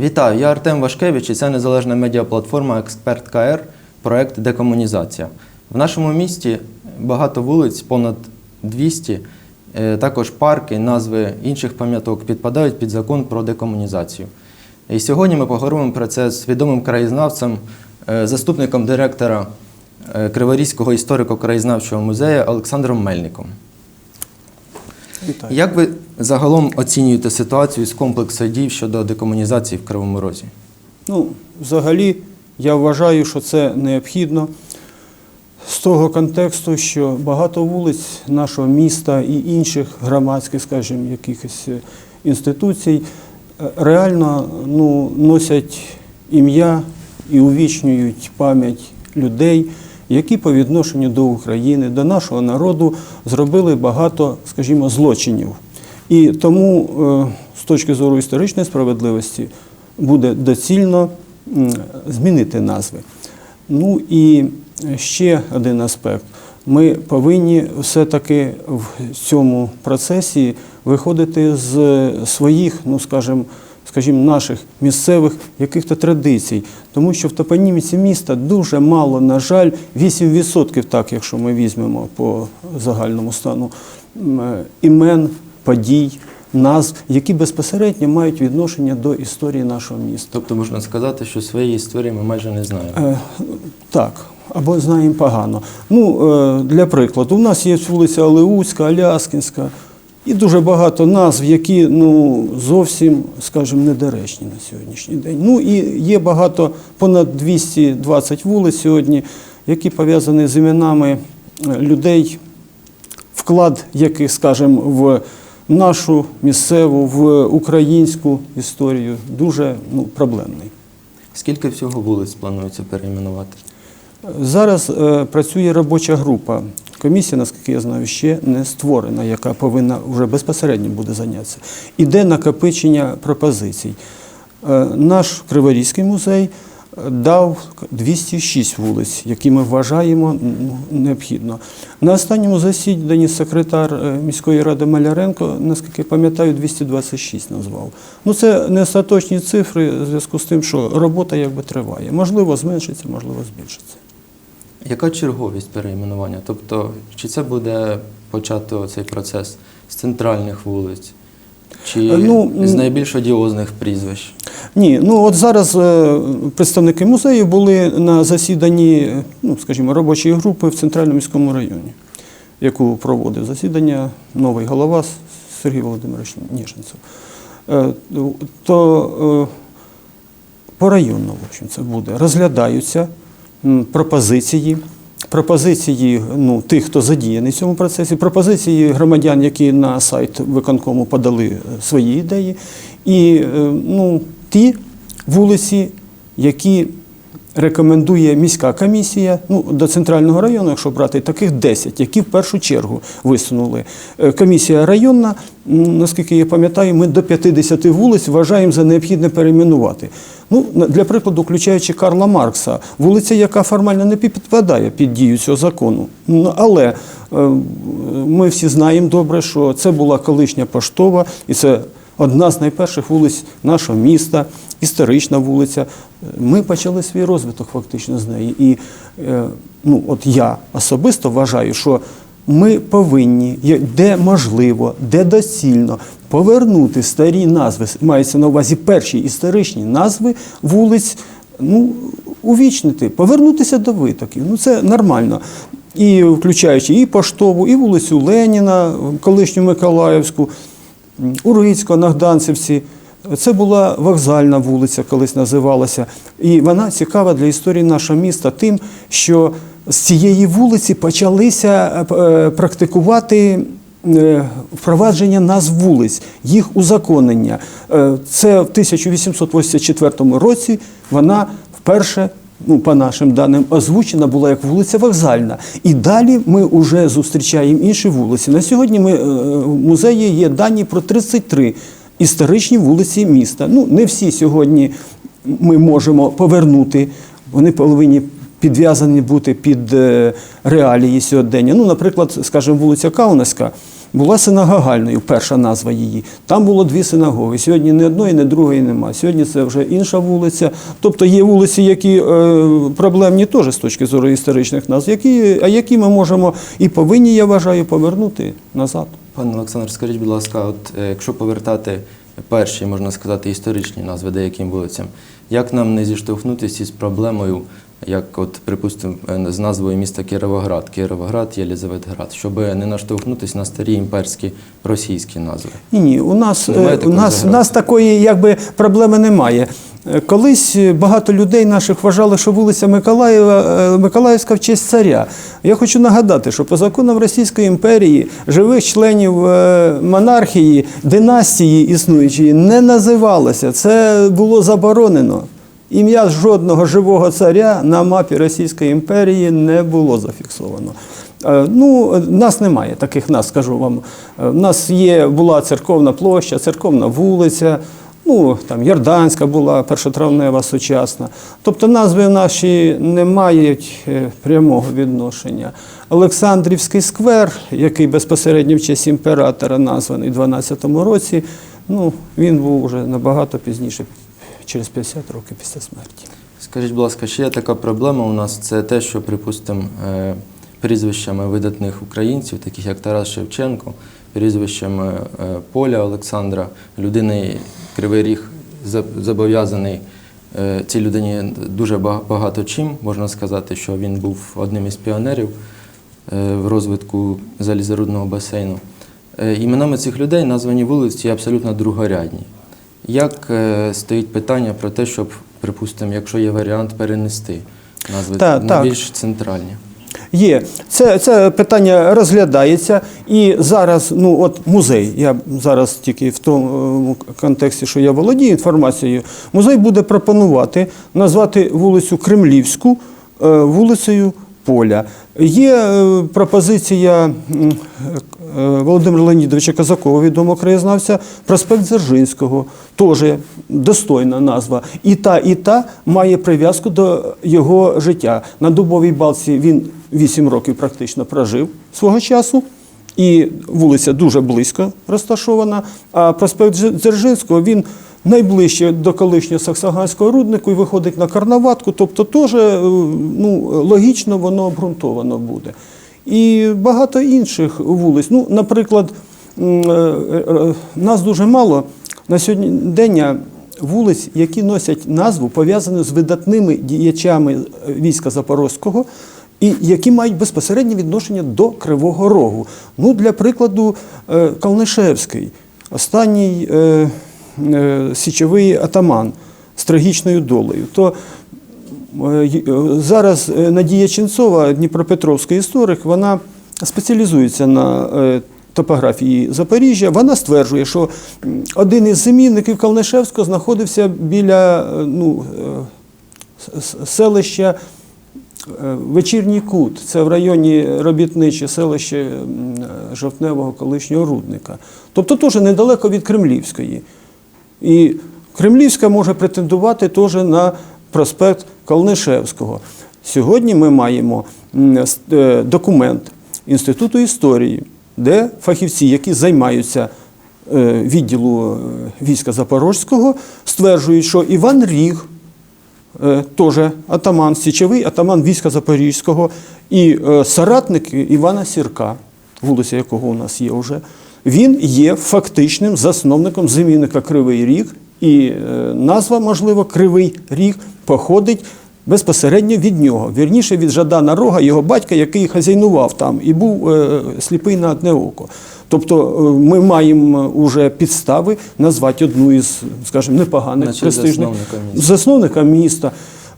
Вітаю, я Артем Вашкевич і це незалежна медіаплатформа Експерт КР, проект Декомунізація. В нашому місті багато вулиць, понад 200, е, також парки, назви інших пам'яток підпадають під закон про декомунізацію. І сьогодні ми поговоримо про це з відомим краєзнавцем, е, заступником директора е, Криворізького історико-краєзнавчого музею Олександром Мельником. Вітаю. Як ви загалом оцінюєте ситуацію з комплексу дій щодо декомунізації в Кривому Розі? Ну, взагалі, я вважаю, що це необхідно з того контексту, що багато вулиць нашого міста і інших громадських, скажімо, якихось е, інституцій е, реально ну, носять ім'я і увічнюють пам'ять людей, які по відношенню до України, до нашого народу зробили багато, скажімо, злочинів. І тому, е, з точки зору історичної справедливості, буде доцільно змінити назви. Ну і ще один аспект. Ми повинні все-таки в цьому процесі виходити з своїх, ну скажімо, скажімо, наших місцевих яких-то традицій, тому що в топоніміці міста дуже мало, на жаль, 8%, так, якщо ми візьмемо по загальному стану, імен, подій, назв, які безпосередньо мають відношення до історії нашого міста. Тобто можна сказати, що своєї історії ми майже не знаємо. Е, Так, або знаємо погано. Ну, е, для прикладу, у нас є вулиця Алеуцька, Аляскінська і дуже багато назв, які ну, зовсім, скажімо, недоречні на сьогоднішній день. Ну і є багато, понад 220 вулиць сьогодні, які пов'язані з іменами е, людей, вклад яких, скажімо, в нашу місцеву, в українську історію дуже ну, проблемний. Скільки всього вулиць планується перейменувати? Зараз е, працює робоча група. Комісія, наскільки я знаю, ще не створена, яка повинна вже безпосередньо буде зайнятися. Іде накопичення пропозицій. Е, наш Криворізький музей дав 206 вулиць, які ми вважаємо необхідно. На останньому засіданні секретар е, міської ради Маляренко, наскільки пам'ятаю, 226 назвав. Ну це не остаточні цифри в зв'язку з тим, що робота якби триває. Можливо, зменшиться, можливо, збільшиться. Яка черговість перейменування? Тобто, чи це буде почато цей процес з центральних вулиць, чи Е, ну, з найбільш одіозних прізвищ? Ні, ну от зараз е, представники музею були на засіданні, ну скажімо, робочої групи в центральному міському районі, яку проводив засідання новий голова Сергій Володимирович Ніженцев. Е, То е, порайонно, в общем, це буде. Розглядаються пропозиції. Пропозиції ну, тих, хто задіяний в цьому процесі, пропозиції громадян, які на сайт виконкому подали свої ідеї, і ну, ті вулиці, які рекомендує міська комісія ну, до центрального району, якщо брати таких 10, які в першу чергу висунули. Е, Комісія районна, наскільки я пам'ятаю, ми до 50 вулиць вважаємо за необхідне перейменувати. Ну, для прикладу, включаючи Карла Маркса, вулиця, яка формально не підпадає під дію цього закону. Ну, але е, ми всі знаємо добре, що це була колишня поштова, і це одна з найперших вулиць нашого міста, історична вулиця. Ми почали свій розвиток фактично з неї. І е, ну, от я особисто вважаю, що ми повинні, де можливо, де доцільно, повернути старі назви, мається на увазі перші історичні назви вулиць, ну, увічнити, повернутися до витоків. Ну, це нормально. І включаючи і Поштову, і вулицю Леніна, колишню Миколаївську, Урицько, Нагданцевці. Це була вокзальна вулиця, колись називалася. І вона цікава для історії нашого міста тим, що з цієї вулиці почалися е, практикувати е, впровадження назв вулиць, їх узаконення. Е, Це в 1884 році вона вперше ну, по нашим даним, озвучена була як вулиця Вокзальна. І далі ми вже зустрічаємо інші вулиці. На сьогодні ми, е, в музеї є дані про 33 історичні вулиці міста. Ну, не всі сьогодні ми можемо повернути. Вони повинні підв'язані бути під е, реалії сьогодення. Ну, наприклад, скажімо, вулиця Каунаська. Була синагогальною, перша назва її. Там було дві синагоги. Сьогодні ні одної, ні другої нема. Сьогодні це вже інша вулиця. Тобто є вулиці, які е, проблемні теж з точки зору історичних назв, які, а які ми можемо і повинні, я вважаю, повернути назад. Пане Олександр, скажіть, будь ласка, от е, якщо повертати перші, можна сказати, історичні назви деяким вулицям, як нам не зіштовхнутися із проблемою, як, от, припустимо, е, з назвою міста Кіровоград, Кіровоград, Єлізаветград, щоб не наштовхнутися на старі імперські російські назви? Ні, ні, у нас, Немає е, у нас, у нас такої якби, проблеми немає. Е, Колись багато людей наших вважали, що вулиця Миколаєва, Миколаївська в честь царя. Я хочу нагадати, що по законам Російської імперії живих членів монархії, династії існуючої не називалося. Це було заборонено. Ім'я жодного живого царя на мапі Російської імперії не було зафіксовано. Е, Ну, е, нас немає таких нас, скажу вам. Е, У нас є, була церковна площа, церковна вулиця, ну, там Ярданська була, першотравнева сучасна. Тобто назви наші не мають е, прямого відношення. Олександрівський сквер, який безпосередньо в честь імператора названий у 12-му році, ну, він був вже набагато пізніше, через 50 років після смерті. Скажіть, будь ласка, ще є така проблема у нас, це те, що, припустимо, е, прізвищами видатних українців, таких як Тарас Шевченко, прізвищами е, Поля Олександра, людини Кривий Ріг зобов'язаний е, цій людині дуже багато чим. Можна сказати, що він був одним із піонерів в розвитку залізорудного басейну. Іменами цих людей названі вулиці абсолютно другорядні. Як е, стоїть питання про те, щоб, припустимо, якщо є варіант, перенести назви Та, на так. більш центральні? Є. Це, це питання розглядається. І зараз, ну от музей, я зараз тільки в тому е, контексті, що я володію інформацією, музей буде пропонувати назвати вулицю Кремлівську е, вулицею Поля. Є е, пропозиція е, Володимира Леонідовича Казакова, відомого краєзнавця, проспект Дзержинського, теж достойна назва. І та, і та має прив'язку до його життя. На Дубовій балці він 8 років практично прожив свого часу. І вулиця дуже близько розташована. А проспект Дзержинського він найближче до колишнього саксаганського руднику і виходить на карнаватку. Тобто, теж е, ну, логічно воно обґрунтовано буде. І багато інших вулиць. Ну, наприклад, е, е, нас дуже мало на сьогодні вулиць, які носять назву, пов'язану з видатними діячами війська Запорозького, і які мають безпосереднє відношення до Кривого Рогу. Ну, для прикладу, Калнишевський, останній січовий атаман з трагічною долею. То Е, е, Зараз е, Надія Ченцова, Дніпропетровська історик, вона спеціалізується на е, топографії Запоріжжя. Вона стверджує, що один із замінників Калнишевського знаходився біля е, ну, е, селища е, Вечірній Кут. Це в районі робітниче селище е, Жовтневого колишнього рудника. Тобто теж недалеко від Кремлівської. І Кремлівська може претендувати теж на проспект Калнишевського. Сьогодні ми маємо е, документ Інституту історії, де фахівці, які займаються е, відділу е, війська Запорозького, стверджують, що Іван Ріг, теж атаман, січовий атаман війська Запорізького і соратник Івана Сірка, вулиця якого у нас є вже, він є фактичним засновником замінника Кривий Ріг, і е, назва, можливо, Кривий Ріг походить безпосередньо від нього. Вірніше від Жадана Рога, його батька, який хазяйнував там і був е, сліпий на одне око. Тобто е, ми маємо уже підстави назвати одну із, скажімо, непоганих Значить, престижних засновника міста. засновника міста.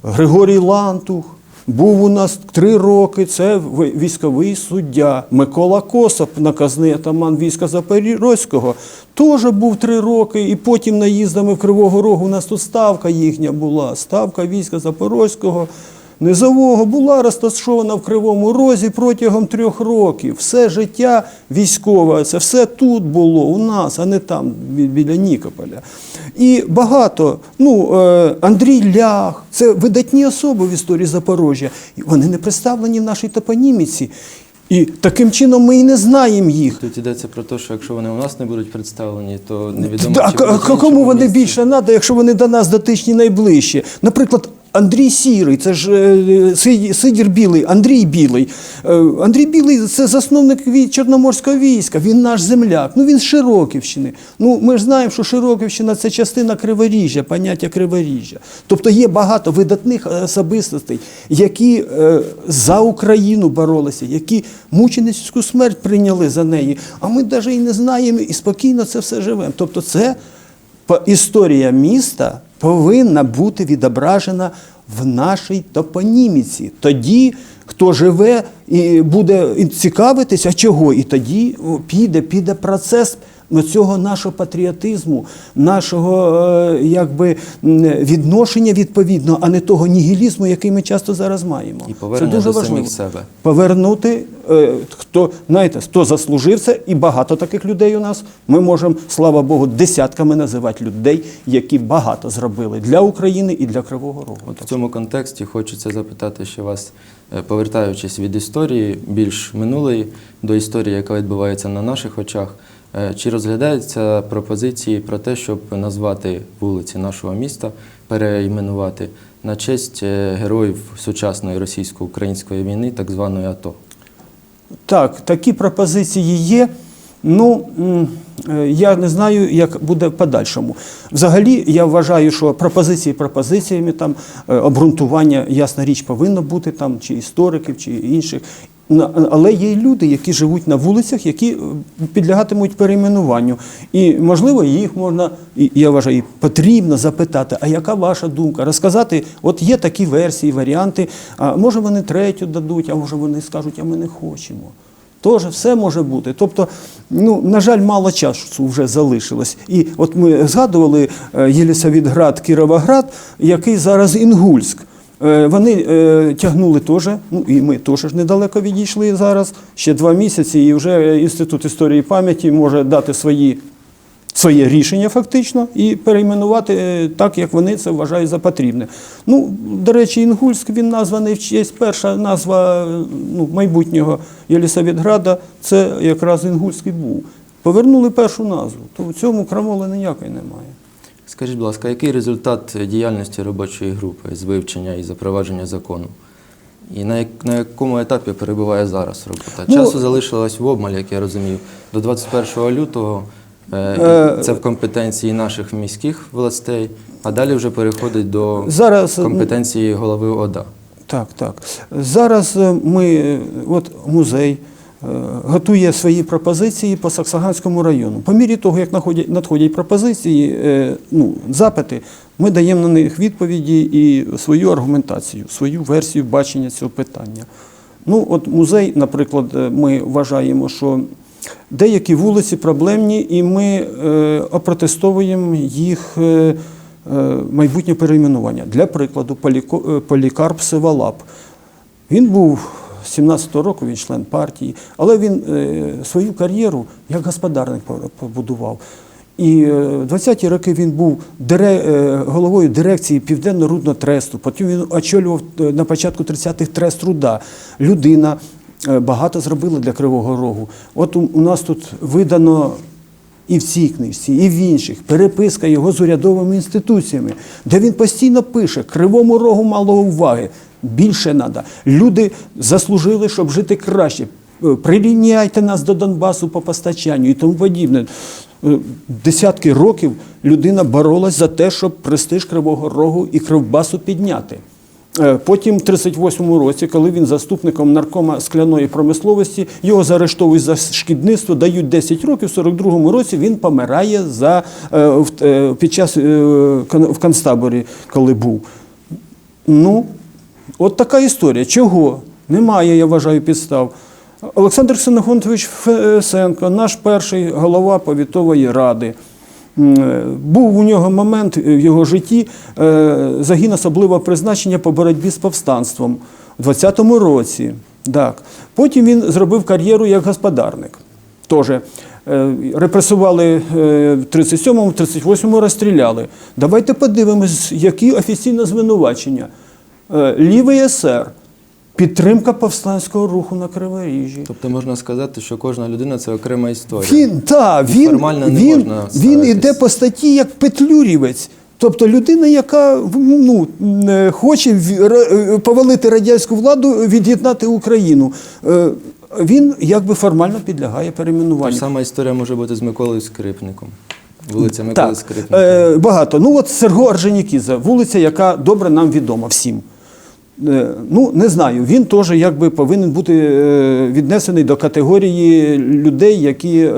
Григорій Лантух був у нас три роки. Це військовий суддя. Микола Косап, наказний атаман війська Запорізького, теж був три роки. І потім наїздами в Кривого Рогу у нас тут ставка їхня була. Ставка війська Запорозького. Низового була розташована в Кривому Розі протягом трьох років. Все життя військове, це все тут було у нас, а не там біля Нікополя. І багато, ну, е, Андрій Лях, це видатні особи в історії Запорожжя. І вони не представлені в нашій топоніміці. І таким чином ми і не знаємо їх. Тут йдеться про те, що якщо вони у нас не будуть представлені, то невідомо, чи а кому вони місці. більше треба, якщо вони до нас дотичні найближче? Наприклад, Андрій Сірий, це ж е, Сидір Білий, Андрій Білий. Е, Андрій Білий це засновник Чорноморського війська, він наш земляк, ну він з Широківщини. Ну ми ж знаємо, що Широківщина це частина Криворіжжя, поняття Криворіжжя. Тобто є багато видатних особистостей, які е, за Україну боролися, які мученицьку смерть прийняли за неї. А ми навіть і не знаємо і спокійно це все живемо. Тобто, це історія міста повинна бути відображена в нашій топоніміці. Тоді, хто живе і буде цікавитися, чого, і тоді піде, піде процес цього нашого патріотизму, нашого е, якби, відношення відповідно, а не того нігілізму, який ми часто зараз маємо. І повернення до самих себе. Повернути, е, хто, знаєте, хто заслужив це, і багато таких людей у нас. Ми можемо, слава Богу, десятками називати людей, які багато зробили для України і для Кривого Рогу. От в цьому контексті хочеться запитати ще вас, е, повертаючись від історії більш минулої до історії, яка відбувається на наших очах, чи розглядаються пропозиції про те, щоб назвати вулиці нашого міста, переіменувати на честь е, героїв сучасної російсько-української війни, так званої АТО? Так, такі пропозиції є. Ну, е, я не знаю, як буде в подальшому. Взагалі, я вважаю, що пропозиції пропозиціями, там, е, обґрунтування, ясна річ, повинно бути, там, чи істориків, чи інших. Але є люди, які живуть на вулицях, які е, підлягатимуть перейменуванню. І, можливо, їх можна, я вважаю, потрібно запитати, а яка ваша думка? Розказати, от є такі версії, варіанти, а може вони третю дадуть, а може вони скажуть, а ми не хочемо. Тож все може бути. Тобто, ну, на жаль, мало часу вже залишилось. І от ми згадували е, Єлісавітград, Кіровоград, який зараз Інгульськ. Е, Вони е, тягнули теж, ну і ми теж недалеко відійшли зараз, ще два місяці, і вже Інститут історії пам'яті може дати свої своє рішення фактично і перейменувати е, так, як вони це вважають за потрібне. Ну, до речі, Інгульськ він названий в честь перша назва ну, майбутнього Єлісаветграда, це якраз Інгульський був. Повернули першу назву, то в цьому крамоли ніякої немає. Скажіть, будь ласка, який результат діяльності робочої групи з вивчення і запровадження закону? І на, як, на якому етапі перебуває зараз робота? Ну, Часу залишилось в обмаль, як я розумію, до 21 лютого. Е, Е, це в компетенції наших міських властей, а далі вже переходить до Зараз е, компетенції голови ОДА. Так, так. Зараз ми, от музей готує свої пропозиції по Саксаганському району. По мірі того, як надходять пропозиції, е, ну, запити, ми даємо на них відповіді і свою аргументацію, свою версію бачення цього питання. Ну, от музей, наприклад, е, ми вважаємо, що деякі вулиці проблемні, і ми е, опротестовуємо їх майбутнє перейменування. Для прикладу, Полікарп Сивалап. Він був 17-го року, він член партії, але він е, свою кар'єру як господарник побудував. І е, в 20-ті роки він був е, головою дирекції Південно-Рудного тресту. Потім він очолював на початку 30-х трест труда. Людина багато зробила для Кривого Рогу. От у нас тут видано і в цій книжці, і в інших переписка його з урядовими інституціями, де він постійно пише: Кривому рогу мало уваги. Більше треба. Люди заслужили, щоб жити краще. Е, Прирівняйте нас до Донбасу по постачанню і тому подібне. Е, Десятки років людина боролась за те, щоб престиж Кривого Рогу і Кривбасу підняти. Е, Потім, в 38-му році, коли він заступником наркома скляної промисловості, його заарештовують за шкідництво, дають 10 років. В 42-му році він помирає за, під час в концтаборі, коли був. Ну, от така історія. Чого? Немає, я вважаю, підстав. Олександр Ксенофонтович Фесенко, наш перший голова повітової ради. Е, Був у нього момент в його житті е, загін особливого призначення по боротьбі з повстанством у 20-му році. Так. Потім він зробив кар'єру як господарник. Теж е, репресували в 37-му, в 38-му розстріляли. Давайте подивимось, які офіційні звинувачення. Е, Лівий СР підтримка повстанського руху на Криворіжжі. Тобто можна сказати, що кожна людина це окрема історія. Він, та, він, Формально не він, можна він іде по статті як петлюрівець. Тобто людина, яка ну, е, хоче е, повалити радянську владу, від'єднати Україну. Він якби формально підлягає перейменуванню. ж сама історія може бути з Миколою Скрипником. Вулиця Миколи Так, Скрипника. е, багато. Ну от Серго Орджонікідзе, вулиця, яка добре нам відома всім. Е, Ну, не знаю, він теж якби повинен бути е, віднесений до категорії людей, які е,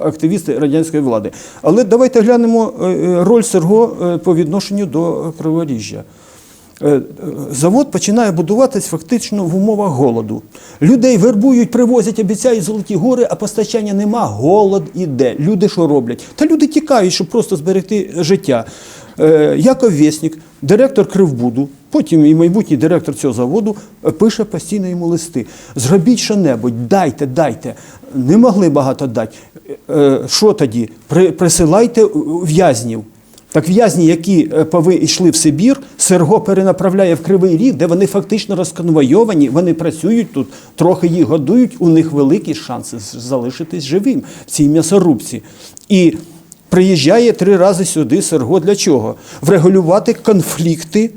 активісти радянської влади. Але давайте глянемо роль Серго по відношенню до Криворіжжя. Завод починає будуватись фактично в умовах голоду. Людей вербують, привозять, обіцяють золоті гори, а постачання нема, голод іде. Люди що роблять? Та люди тікають, щоб просто зберегти життя. Яков Вєснік, директор Кривбуду, потім і майбутній директор цього заводу, е, пише постійно йому листи. Зробіть що-небудь, дайте, дайте. Не могли багато дати. Е, Що тоді? Присилайте в'язнів. Так в'язні, які е, пови йшли в Сибір, Серго перенаправляє в Кривий Ріг, де вони фактично розконвойовані, вони працюють тут, трохи їх годують, у них великі шанси залишитись живим в цій м'ясорубці. І приїжджає три рази сюди Серго для чого? Врегулювати конфлікти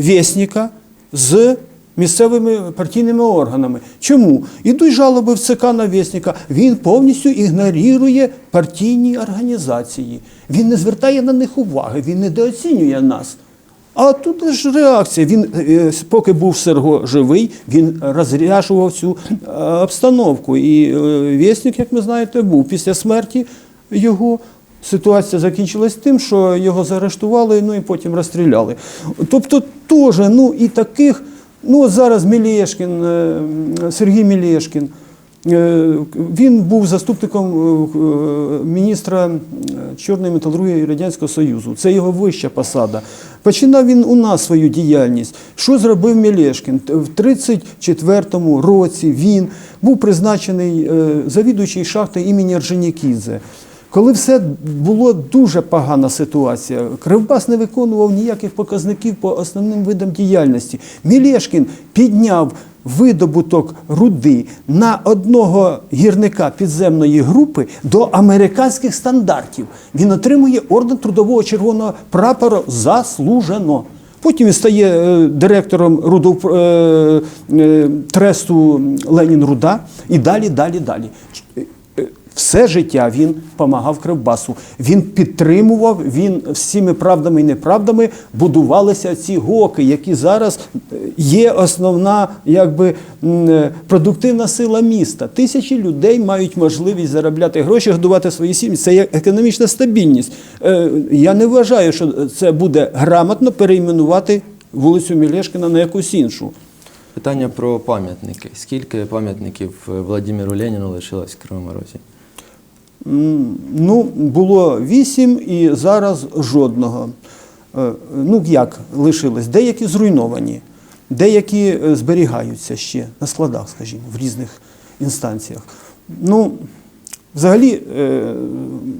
Вєсника з місцевими партійними органами. Чому? Ідуть жалоби в ЦК на Вєсника. Він повністю ігнорує партійні організації. Він не звертає на них уваги, він недооцінює нас. А тут ж реакція. Він, е, поки був Серго живий, він розряжував цю е, обстановку. І е, як ми знаєте, був після смерті його. Ситуація закінчилась тим, що його заарештували, ну і потім розстріляли. Тобто, теж, ну і таких, ну зараз Мілєшкін, е, Сергій Мілєшкін, е, він був заступником е, міністра чорної металургії Радянського Союзу. Це його вища посада. Починав він у нас свою діяльність. Що зробив Мілєшкін? В 34-му році він був призначений завідуючий шахти імені Орджонікідзе. Коли все було дуже погана ситуація, Кривбас не виконував ніяких показників по основним видам діяльності. Мілєшкін підняв видобуток руди на одного гірника підземної групи до американських стандартів. Він отримує орден трудового червоного прапора заслужено. Потім він стає е, директором рудов, е, е, тресту Ленін Руда і далі, далі, далі. Все життя він допомагав Кривбасу. Він підтримував, він всіми правдами і неправдами будувалися ці гоки, які зараз е, є основна якби, е, продуктивна сила міста. Тисячі людей мають можливість заробляти гроші, годувати свої сім'ї. Це є економічна стабільність. Е, Я не вважаю, що це буде грамотно перейменувати вулицю Мілешкіна на якусь іншу. Питання про пам'ятники. Скільки пам'ятників Владимиру Леніну лишилось в Кривому Розі? Ну, було вісім і зараз жодного. Е, Ну, як лишилось? Деякі зруйновані, деякі е, зберігаються ще на складах, скажімо, в різних інстанціях. Ну, взагалі, е,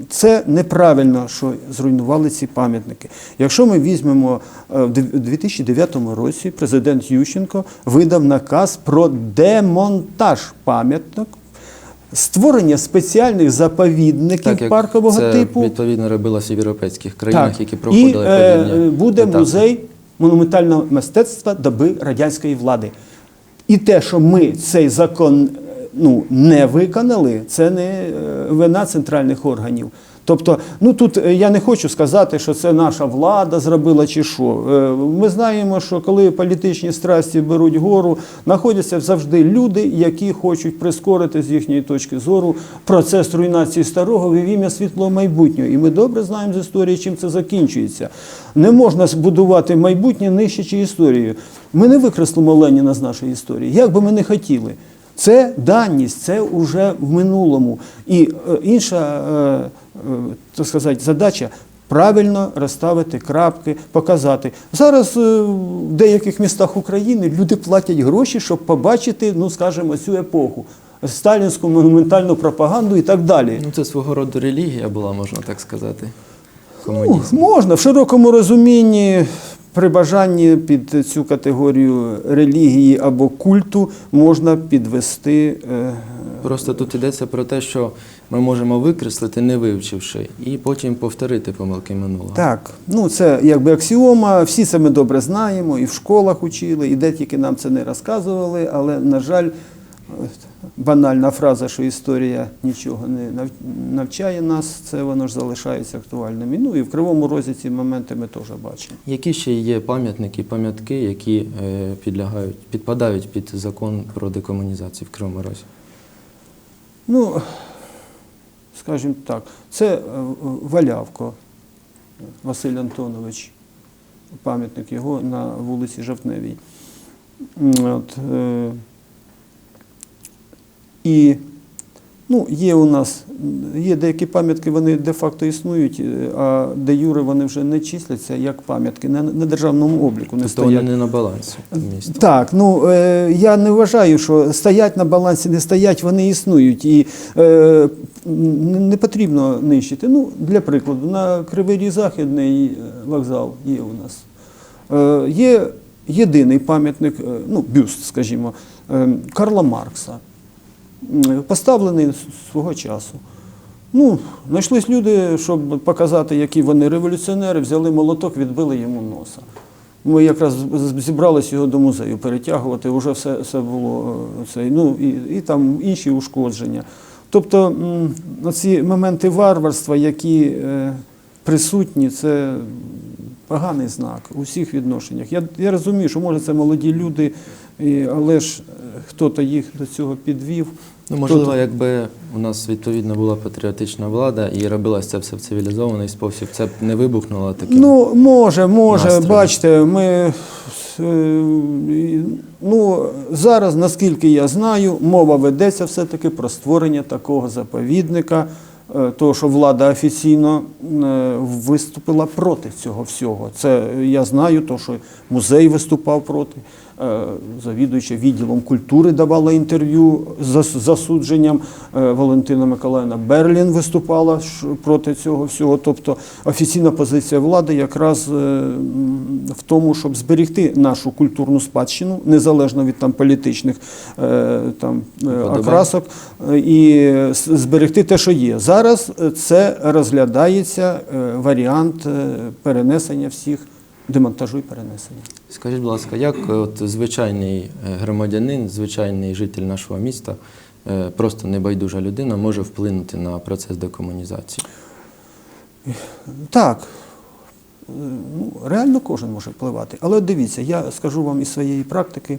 це неправильно, що зруйнували ці пам'ятники. Якщо ми візьмемо в дев- 2009 році, президент Ющенко видав наказ про демонтаж пам'яток. Створення спеціальних заповідників паркового це типу. відповідно робилося в європейських країнах, Так. які проходили І е, буде етапи. музей монументального мистецтва доби радянської влади. І те, що ми цей закон е, ну, не виконали, це не е, вина центральних органів. Тобто, ну тут е, я не хочу сказати, що це наша влада зробила чи що. Е, Ми знаємо, що коли політичні страсті беруть гору, знаходяться завжди люди, які хочуть прискорити з їхньої точки зору процес руйнації старого в ім'я світлого майбутнього. І ми добре знаємо з історії, чим це закінчується. Не можна збудувати майбутнє, нищачи історію. Ми не викреслимо Леніна з нашої історії, як би ми не хотіли. Це даність, це вже в минулому. І е, інша е, е, так сказати, задача правильно розставити крапки, показати. Зараз в деяких містах України люди платять гроші, щоб побачити, ну скажімо, цю епоху. Сталінську монументальну пропаганду і так далі. Ну, це свого роду релігія була, можна так сказати. Ну, можна в широкому розумінні При бажанні під цю категорію релігії або культу можна підвести. е, Просто тут йдеться про те, що ми можемо викреслити, не вивчивши, і потім повторити помилки минулого. Так, ну це якби аксіома, всі це ми добре знаємо, і в школах учили, і де тільки нам це не розказували, але, на жаль, от, банальна фраза, що історія нічого не навчає нас, це воно ж залишається актуальним. Ну і в Кривому Розі ці моменти ми теж бачимо. Які ще є пам'ятники, пам'ятки, які е, підлягають, підпадають під закон про декомунізацію в Кривому Розі? Ну, скажімо так, це е, Валявко Василь Антонович, пам'ятник його на вулиці Жовтневій. От, е, і ну, є у нас є деякі пам'ятки, вони де-факто існують, е, а де юре вони вже не числяться як пам'ятки, на, на державному обліку не Тобто вони не на балансі міста. Так, ну е, я не вважаю, що стоять на балансі, не стоять, вони існують. І е, не потрібно нищити. Ну, для прикладу, на Кривий Ріг Західний е, вокзал є у нас. Е, є єдиний пам'ятник, ну, бюст, скажімо, Карла Маркса, поставлений свого часу. Ну, знайшлись люди, щоб показати, які вони революціонери, взяли молоток, відбили йому носа. Ми якраз зібралися його до музею перетягувати, вже все, все було е, це, ну, і, і там інші ушкодження. Тобто ці моменти варварства, які е, присутні, це поганий знак у всіх відношеннях. Я, я розумію, що може це молоді люди, але ж е, хто-то їх до цього підвів. Ну, можливо, якби у нас відповідно була патріотична влада і робилось це все в цивілізований спосіб, це б не вибухнуло таким. Ну, може, може, настроєм. бачите, ми е, ну, зараз, наскільки я знаю, мова ведеться все-таки про створення такого заповідника, е, того, що влада офіційно е, виступила проти цього всього. Це я знаю, то, що музей виступав проти. Е, Завідуюча відділом культури давала інтерв'ю з засудженням. Е, Валентина Миколаївна Берлін виступала проти цього всього. Тобто офіційна позиція влади якраз е, в тому, щоб зберегти нашу культурну спадщину, незалежно від там політичних там окрасок, і зберегти те, що є. Зараз це розглядається варіант перенесення всіх демонтажу і перенесення. Скажіть, будь ласка, як е, от звичайний е, громадянин, звичайний житель нашого міста, е, просто небайдужа людина може вплинути на процес декомунізації? Так, ну, реально кожен може впливати. Але дивіться, я скажу вам із своєї практики.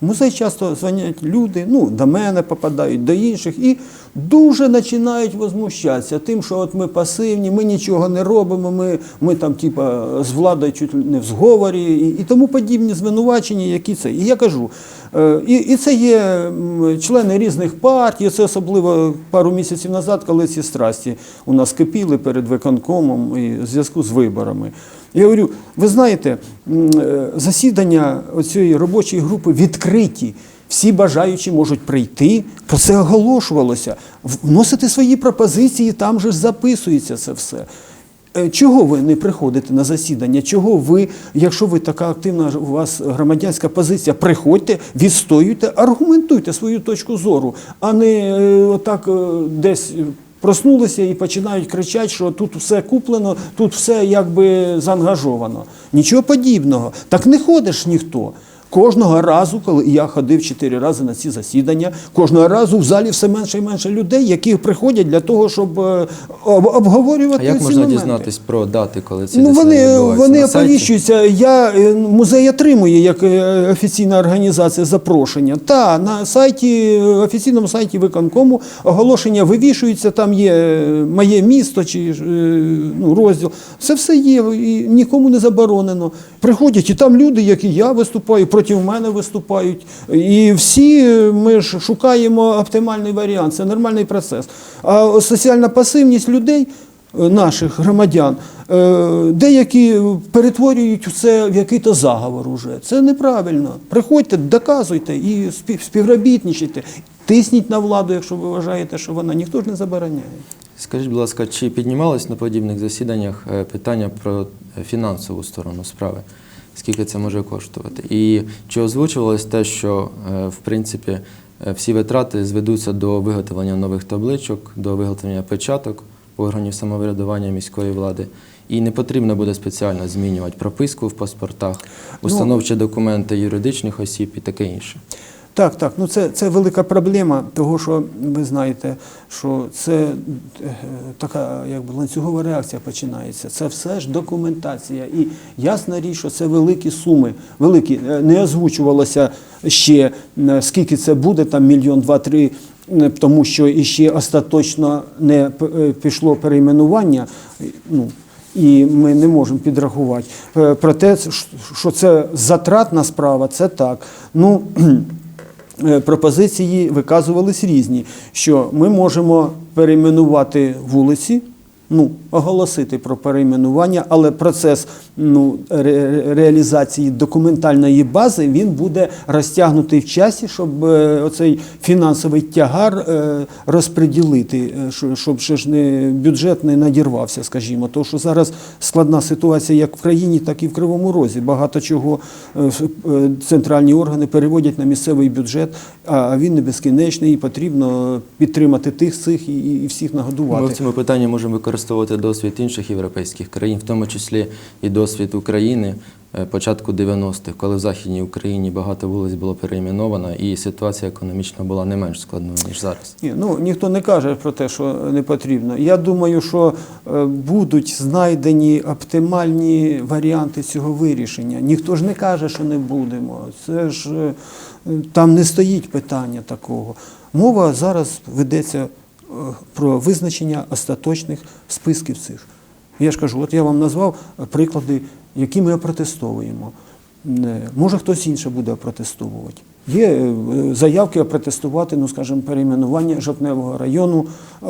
В музей часто дзвонять люди, ну, до мене попадають, до інших, і дуже починають возмущатися тим, що от ми пасивні, ми нічого не робимо, ми, ми там, типа, з владою чуть не в зговорі, і, і тому подібні звинувачення, які це. І я кажу, е, і, і це є члени різних партій, це особливо пару місяців назад, коли ці страсті у нас кипіли перед виконкомом і в зв'язку з виборами. Я говорю, ви знаєте, е, засідання цієї робочої групи відкриті. Всі бажаючі можуть прийти, про це оголошувалося. Вносити свої пропозиції, там же записується це все. Е, Чого ви не приходите на засідання? Чого ви, якщо ви така активна у вас громадянська позиція, приходьте, відстоюйте, аргументуйте свою точку зору, а не е, отак десь проснулися і починають кричати, що тут все куплено, тут все якби заангажовано. Нічого подібного. Так не ходиш ніхто. Кожного разу, коли я ходив чотири рази на ці засідання, кожного разу в залі все менше і менше людей, які приходять для того, щоб е, об- обговорювати А як ці можна моменти. дізнатись про дати, коли ці Ну, вони, вони оповіщуються. Я, е, музей отримує як е, офіційна організація запрошення. Та на сайті, офіційному сайті виконкому оголошення вивішуються, там є моє місто чи ну, розділ. Це все є, і нікому не заборонено. Приходять, і там люди, як і я виступаю, проти мене виступають. І всі ми ж шукаємо оптимальний варіант. Це нормальний процес. А соціальна пасивність людей е, наших громадян, е, деякі перетворюють це в який-то заговор уже. Це неправильно. Приходьте, доказуйте і спів- співробітничайте. Тисніть на владу, якщо ви вважаєте, що вона ніхто ж не забороняє. Скажіть, будь ласка, чи піднімалось на подібних засіданнях е, питання про фінансову сторону справи? Скільки це може коштувати. І чи озвучувалось те, що е, в принципі е, всі витрати зведуться до виготовлення нових табличок, до виготовлення печаток органів самоврядування міської влади. І не потрібно буде спеціально змінювати прописку в паспортах, установчі документи юридичних осіб і таке інше. Так, так. Ну це, це велика проблема, того що ви знаєте, що це е, така якби ланцюгова реакція починається. Це все ж документація. І ясна річ, що це великі суми, великі. Е, Не озвучувалося ще е, скільки це буде, там мільйон два-три. Тому що іще остаточно не пішло перейменування. Ну, і ми не можемо підрахувати. Проте, що це затратна справа, це так. Ну, пропозиції виказувались різні, що ми можемо перейменувати вулиці, ну, оголосити про перейменування, але процес ну, ре- реалізації документальної бази він буде розтягнутий в часі, щоб е, оцей фінансовий тягар е, розподілити, е, щоб ще ж не бюджет не надірвався, скажімо. Тому що зараз складна ситуація як в країні, так і в Кривому Розі. Багато чого е, е, центральні органи переводять на місцевий бюджет, а він не безкінечний, і потрібно підтримати тих, цих і, і всіх нагодувати. Ми в цьому питанні можемо використовувати досвід інших європейських країн, в тому числі і досвід України е, початку 90-х, коли в Західній Україні багато вулиць було перейменовано, і ситуація економічна була не менш складною, ніж зараз. Ні, ну ніхто не каже про те, що не потрібно. Я думаю, що е, будуть знайдені оптимальні варіанти цього вирішення. Ніхто ж не каже, що не будемо. Це ж е, там не стоїть питання такого. Мова зараз ведеться про визначення остаточних списків цих. Я ж кажу, от я вам назвав е, приклади, які ми опротестовуємо. Може хтось інше буде опротестовувати. Є е, заявки опротестувати, ну скажімо, перейменування Жовтневого району е,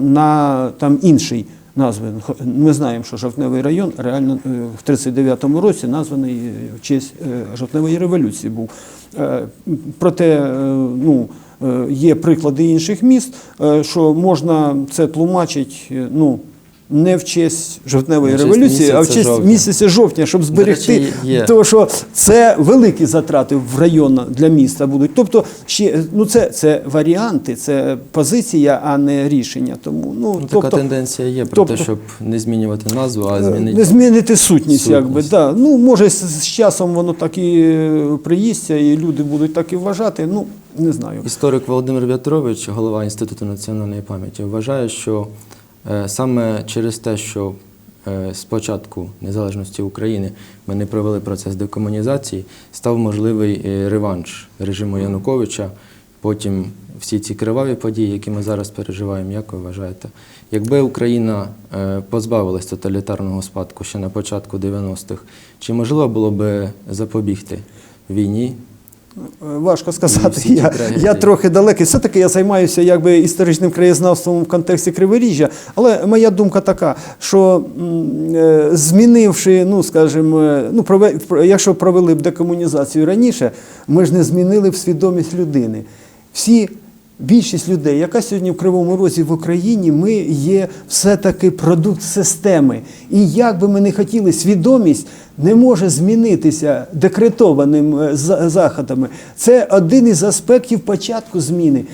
на там інший назви. Ми знаємо, що Жовтневий район реально е, в 39-му році названий е, в честь е, Жовтневої революції був. Е, Проте е, ну, е, є приклади інших міст, е, що можна це тлумачити, е, ну. Не в честь жовтневої честь революції, а в честь жовтня. місяця жовтня, щоб зберегти. речі. Тому що це великі затрати в район для міста будуть. Тобто, ще ну це, це варіанти, це позиція, а не рішення. Тому ну, Ну, тобто, така тенденція є про тобто- те, щоб не змінювати назву, а е, змінити. не змінити сутність, якби да. Ну може з, часом воно так і е, приїсться, і люди будуть так і вважати. Ну не знаю. Історик Володимир В'ятрович, голова Інституту національної пам'яті, вважає, що саме через те, що е, з початку незалежності України ми не провели процес декомунізації, став можливий е, реванш режиму Януковича. Потім всі ці криваві події, які ми зараз переживаємо, як ви вважаєте? Якби Україна е, позбавилась тоталітарного спадку ще на початку 90-х, чи можливо було би запобігти війні Е, Важко сказати. Я, я трохи далекий. Все-таки я займаюся якби історичним краєзнавством в контексті Криворіжжя. Але моя думка така, що е, змінивши, ну скажімо, ну прове- про- якщо провели б декомунізацію раніше, ми ж не змінили б свідомість людини. Всі. Більшість людей, яка сьогодні в Кривому Розі в Україні, ми є все-таки продукт системи. І як би ми не хотіли, свідомість не може змінитися декретованим е, заходами. Це один із аспектів початку зміни.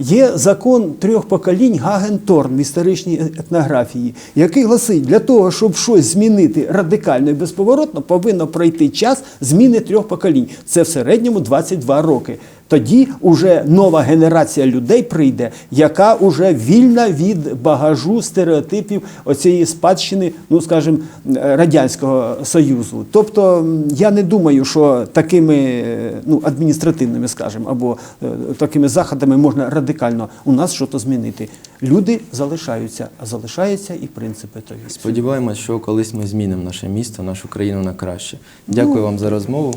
Є закон трьох поколінь Гаген-Торн в історичній етнографії, який гласить, для того, щоб щось змінити радикально і безповоротно, повинно пройти час зміни трьох поколінь. Це в середньому 22 роки. Тоді уже нова генерація людей прийде, яка уже вільна від багажу стереотипів оцієї спадщини, ну скажімо, радянського союзу. Тобто я не думаю, що такими е, ну адміністративними, скажімо, або е, такими заходами можна радикально у нас щось змінити. Люди залишаються, а залишаються і принципи тої. Сподіваємось, що колись ми змінимо наше місто, нашу країну на краще. Дякую вам за розмову.